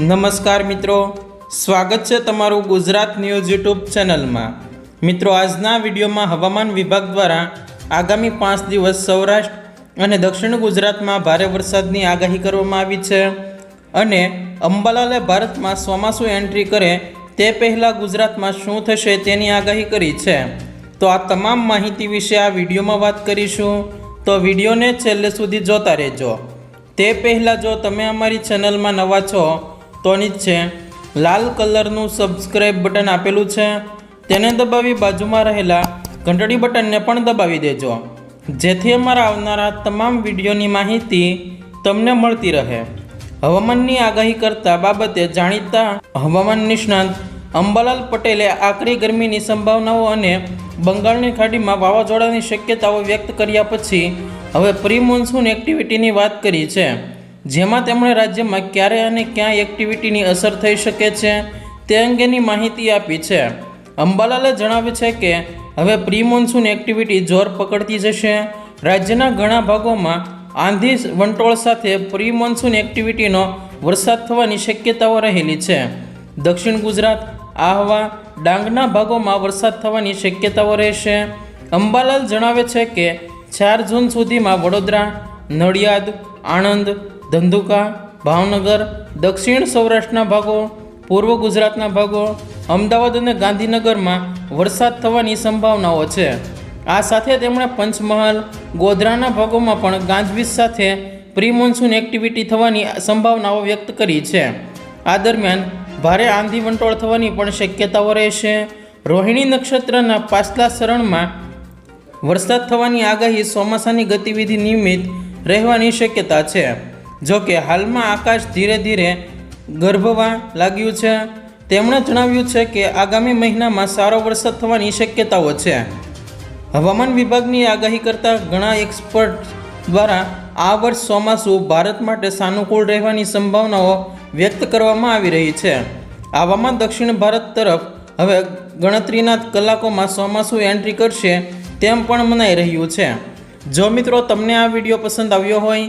નમસ્કાર મિત્રો. સ્વાગત છે તમારું ગુજરાત ન્યૂઝ યુટ્યુબ ચેનલમાં. મિત્રો, આજના વિડીયોમાં હવામાન વિભાગ દ્વારા આગામી પાંચ દિવસ સૌરાષ્ટ્ર અને દક્ષિણ ગુજરાતમાં ભારે વરસાદની આગાહી કરવામાં આવી છે અને અંબાલાલે ભારતમાં ચોમાસું એન્ટ્રી કરે તે પહેલાં ગુજરાતમાં શું થશે તેની આગાહી કરી છે. તો આ તમામ માહિતી વિશે આ વિડીયોમાં વાત કરીશું. તો વિડીયોને છેલ્લે સુધી જોતા રહેજો. તે પહેલાં જો તમે અમારી ચેનલમાં નવા છો તો નીચે લાલ કલરનું સબસ્ક્રાઇબ બટન આપેલું છે. તેને દબાવી બાજુમાં રહેલા ઘંટડી બટનને પણ દબાવી દેજો. જેથી અમારા આવનારા તમામ વિડીયોની માહિતી તમને મળતી રહે. હવામાનની આગાહી કરતા બાબતે જાણીતા હવામાન નિષ્ણાંત અંબાલાલ પટેલે આકરી ગરમીની સંભાવનાઓ અને બંગાળની ખાડીમાં વાવાઝોડાની શક્યતાઓ વ્યક્ત કર્યા પછી હવે પ્રી મોન્સૂન એક્ટિવિટીની વાત કરી છે. જેમાં તેમણે રાજ્યમાં ક્યારે અને ક્યાં એક્ટિવિટીની અસર થઈ શકે છે, તે અંગેની માહિતી આપી છે. અંબાલાલે જણાવ્યું છે કે, હવે પ્રી મોન્સૂન એક્ટિવિટી જોર પકડતી જશે. રાજ્યના ઘણા ભાગોમાં આંધી વંટોળ સાથે પ્રી મોન્સૂન એક્ટિવિટીનો વરસાદ થવાની શક્યતાઓ રહેલી છે. દક્ષિણ ગુજરાત, આહવા, ડાંગના ભાગોમાં વરસાદ થવાની શક્યતાઓ રહેશે. અંબાલાલ જણાવે છે કે, ચાર જૂન સુધીમાં વડોદરા, નડિયાદ, આણંદ ધંધુકા, ભાવનગર, દક્ષિણ સૌરાષ્ટ્રના ભાગો, પૂર્વ ગુજરાતના ભાગો, અમદાવાદ અને ગાંધીનગરમાં વરસાદ થવાની સંભાવનાઓ છે. આ સાથે તેમણે પંચમહાલ, ગોધરાના ભાગોમાં પણ ગાંજવીજ સાથે પ્રી મોન્સૂન એક્ટિવિટી થવાની સંભાવનાઓ વ્યક્ત કરી છે. આ દરમિયાન ભારે આંધી વંટોળ થવાની પણ શક્યતાઓ રહેશે. રોહિણી નક્ષત્રના પાછલા શરણમાં વરસાદ થવાની આગાહી ચોમાસાની ગતિવિધિ નિયમિત રહેવાની શક્યતા છે. જો કે હાલમાં આકાશ ધીરે ધીરે ગર્ભવા લાગ્યું છે. તેમણે જણાવ્યું છે કે આગામી મહિનામાં સારો વરસાદ થવાની શક્યતાઓ છે. હવામાન વિભાગની આગાહી કરતા ઘણા એક્સપર્ટ દ્વારા આ વર્ષ ચોમાસું ભારત માટે સાનુકૂળ રહેવાની સંભાવનાઓ વ્યક્ત કરવામાં આવી રહી છે. આવામાં દક્ષિણ ભારત તરફ હવે ગણતરીના કલાકોમાં ચોમાસું એન્ટ્રી કરશે તેમ પણ મનાઈ રહ્યું છે. જો મિત્રો તમને આ વીડિયો પસંદ આવ્યો હોય